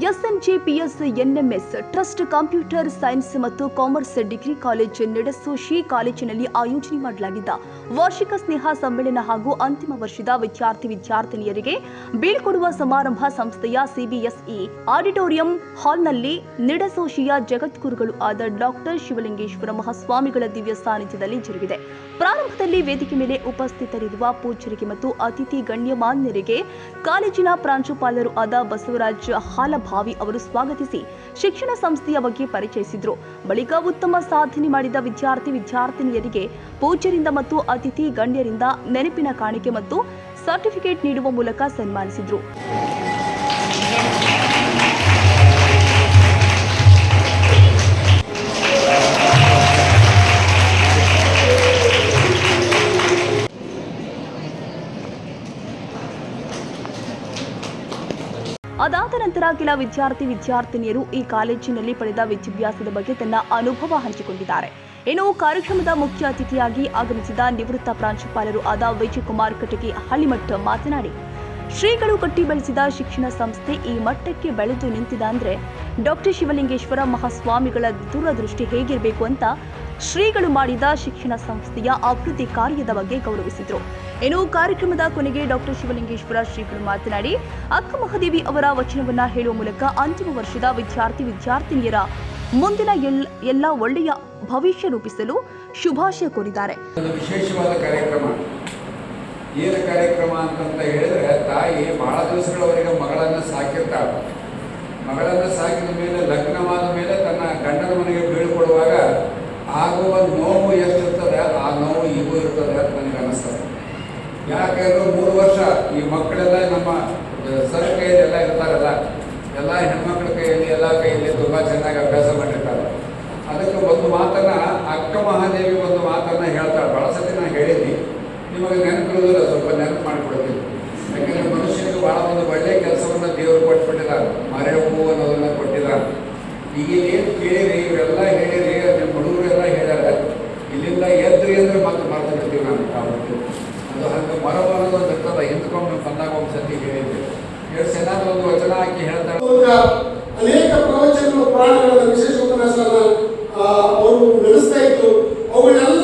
SMJPS NMS trust computer science ಮತ್ತು commerce degree college ನಡೆಸೋಶಿ ಕಾಲೇಜಿನಲ್ಲಿ ಆಯೋಜನೆ ಮಾಡಲಾಗಿದ್ದ ವಾರ್ಷಿಕ ಸ್ನೇಹ ಸಮ್ಮೇಳನ ಹಾಗೂ ಅಂತಿಮ ವರ್ಷದ ವಿದ್ಯಾರ್ಥಿ ವಿದ್ಯಾರ್ಥಿನಿಯರಿಗೆ ಬೀಳ್ಕೊಡುವ ಸಮಾರಂಭ ಸಂಸ್ಥೆಯ ಸಿಬಿಎಸ್ಇ ಆಡಿಟೋರಿಯಂ ಹಾಲ್ನಲ್ಲಿ ನಿಡಸೋಶಿಯ ಜಗದ್ಗುರುಗಳು ಆದ ಡಾಕ್ಟರ್ ಶಿವಲಿಂಗೇಶ್ವರ ಮಹಾಸ್ವಾಮಿಗಳ ದಿವ್ಯ ಸಾನ್ನಿಧ್ಯದಲ್ಲಿ ಜರುಗಿದೆ. ಪ್ರಾರಂಭದಲ್ಲಿ ವೇದಿಕೆ ಮೇಲೆ ಉಪಸ್ಥಿತರಿರುವ ಪೂಜ್ಯರಿಗೆ ಮತ್ತು ಅತಿಥಿ ಗಣ್ಯಮಾನ್ಯರಿಗೆ ಕಾಲೇಜಿನ ಪ್ರಾಂಶುಪಾಲರು ಆದ ಬಸವರಾಜ್ ಹಾಲಭಾವಿ ಅವರು ಸ್ವಾಗತಿಸಿ ಶಿಕ್ಷಣ ಸಂಸ್ಥೆಯ ಬಗ್ಗೆ ಪರಿಚಯಿಸಿದರು. ಬಳಿಕ ಉತ್ತಮ ಸಾಧನೆ ಮಾಡಿದ ವಿದ್ಯಾರ್ಥಿ ವಿದ್ಯಾರ್ಥಿನಿಯರಿಗೆ ಪೂಜ್ಯರಿಂದ ಮತ್ತು ಅತಿಥಿ ಗಣ್ಯರಿಂದ ನೆನಪಿನ ಕಾಣಿಕೆ ಮತ್ತು ಸರ್ಟಿಫಿಕೇಟ್ ನೀಡುವ ಮೂಲಕ ಸನ್ಮಾನಿಸಿದರು. ಅದಾದ ನಂತರ ಕೆಲ ವಿದ್ಯಾರ್ಥಿ ವಿದ್ಯಾರ್ಥಿನಿಯರು ಈ ಕಾಲೇಜಿನಲ್ಲಿ ಪಡೆದ ವಿದ್ಯಾಭ್ಯಾಸದ ಬಗ್ಗೆ ತನ್ನ ಅನುಭವ ಹಂಚಿಕೊಂಡಿದ್ದಾರೆ. ಇನ್ನು ಕಾರ್ಯಕ್ರಮದ ಮುಖ್ಯ ಅತಿಥಿಯಾಗಿ ಆಗಮಿಸಿದ ನಿವೃತ್ತ ಪ್ರಾಂಶುಪಾಲರು ಆದ ವಿಜಯಕುಮಾರ್ ಕಟಗಿ ಹಳ್ಳಿಮಠ ಮಾತನಾಡಿ, ಶ್ರೀಗಳು ಕಟ್ಟಿ ಬೆಳೆಸಿದ ಶಿಕ್ಷಣ ಸಂಸ್ಥೆ ಈ ಮಟ್ಟಕ್ಕೆ ಬೆಳೆದು ನಿಂತಿದೆ ಅಂದ್ರೆ ಡಾಕ್ಟರ್ ಶಿವಲಿಂಗೇಶ್ವರ ಮಹಾಸ್ವಾಮಿಗಳ ದೂರದೃಷ್ಟಿ ಹೇಗಿರಬೇಕು ಅಂತ ಶ್ರೀಗಳು ಮಾಡಿದ ಶಿಕ್ಷಣ ಸಂಸ್ಥೆಯ ಅಭಿವೃದ್ಧಿ ಕಾರ್ಯದ ಬಗ್ಗೆ ಗೌರವಿಸಿದರು. ಇನ್ನು ಕಾರ್ಯಕ್ರಮದ ಕೊನೆಗೆ ಡಾಕ್ಟರ್ ಶಿವಲಿಂಗೇಶ್ವರ ಶ್ರೀಗಳು ಮಾತನಾಡಿ, ಅಕ್ಕ ಮಹಾದೇವಿ ಅವರ ವಚನವನ್ನ ಹೇಳುವ ಮೂಲಕ ಅಂತಿಮ ವರ್ಷದ ವಿದ್ಯಾರ್ಥಿ ವಿದ್ಯಾರ್ಥಿನಿಯರ ಮುಂದಿನ ಎಲ್, ಎಲ್ಲ ಒಳ್ಳೆಯ ಭವಿಷ್ಯ ರೂಪಿಸಲು ಶುಭಾಶಯ ಕೋರಿದ್ದಾರೆ. ವಿಶೇಷವಾದ ಕಾರ್ಯಕ್ರಮ. ಏನು ಕಾರ್ಯಕ್ರಮ ಅಂತಂತ ಹೇಳಿದ್ರೆ, ತಾಯಿ ಬಹಳ ದಿವಸಗಳವರೆಗೆ ಮಗಳನ್ನು ಸಾಕಿರ್ತಾಳೆ. ಮಗಳನ್ನು ಸಾಕಿದ ಮೇಲೆ ಯಾಕಂದ್ರೆ ಮೂರು ವರ್ಷ ಈ ಮಕ್ಕಳೆಲ್ಲ ನಮ್ಮ ಸರ್ ಕೈಯಲ್ಲಿ ಎಲ್ಲ ಇರ್ತಾರಲ್ಲ, ಎಲ್ಲ ಹೆಣ್ಮಕ್ಳ ಕೈಯಲ್ಲಿ, ಎಲ್ಲ ಕೈಯಲ್ಲಿ ತುಂಬ ಚೆನ್ನಾಗಿ ಅಭ್ಯಾಸ ಮಾಡಿರ್ತಾರೆ. ಅದಕ್ಕೆ ಒಂದು ಮಾತನ್ನ ಅಕ್ಕ ಮಹಾದೇವಿ ಒಂದು ಮಾತನ್ನ ಹೇಳ್ತಾಳೆ ಭಾಳ ಸತಿ ನಾನು ಹೇಳಿದ್ದೀನಿ ನಿಮಗೆ ನೆನಪಿರುವುದಿಲ್ಲ, ಸ್ವಲ್ಪ ನೆನಪು ಮಾಡಿಕೊಡ್ತೀನಿ. ಯಾಕಂದ್ರೆ ಮನುಷ್ಯನಿಗೆ ಭಾಳ ಒಂದು ಒಳ್ಳೆಯ ಕೆಲಸವನ್ನ ದೇವರು ಕೊಟ್ಬಿಟ್ಟಿದ್ದಾರೆ. ಮರೆ ಹೂವು ಅನ್ನೋದನ್ನ ಕೊಟ್ಟಿದ್ದಾರೆ. ಈಗ ಒಂದು ವಚನ ಹಾಕಿ ಹೇಳ್ತಾರೆ ಅನೇಕ ಪ್ರವಚನಗಳು ಪುರಾಣಗಳನ್ನು ವಿಶೇಷ ಉಪನ್ಯಾಸಗಳನ್ನ ಅವರು ನಡೆಸ್ತಾ ಇದ್ರು. ಅವುಗಳನ್ನೆಲ್ಲ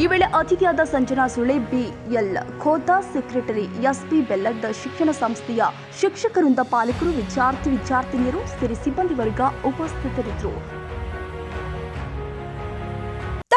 ಈ ವೇಳೆ ಅತಿಥಿಯಾದ Sanjana Sule B L Khota secretary SP Bellad ಶಿಕ್ಷಣ ಸಂಸ್ಥೆಯ ಶಿಕ್ಷಕರಿಂದ ಪಾಲಕರು, ವಿದ್ಯಾರ್ಥಿ, ವಿದ್ಯಾರ್ಥಿನಿಯರು ಸೇರಿ ಸಿಬ್ಬಂದಿ ವರ್ಗ ಉಪಸ್ಥಿತರಿದ್ದರು.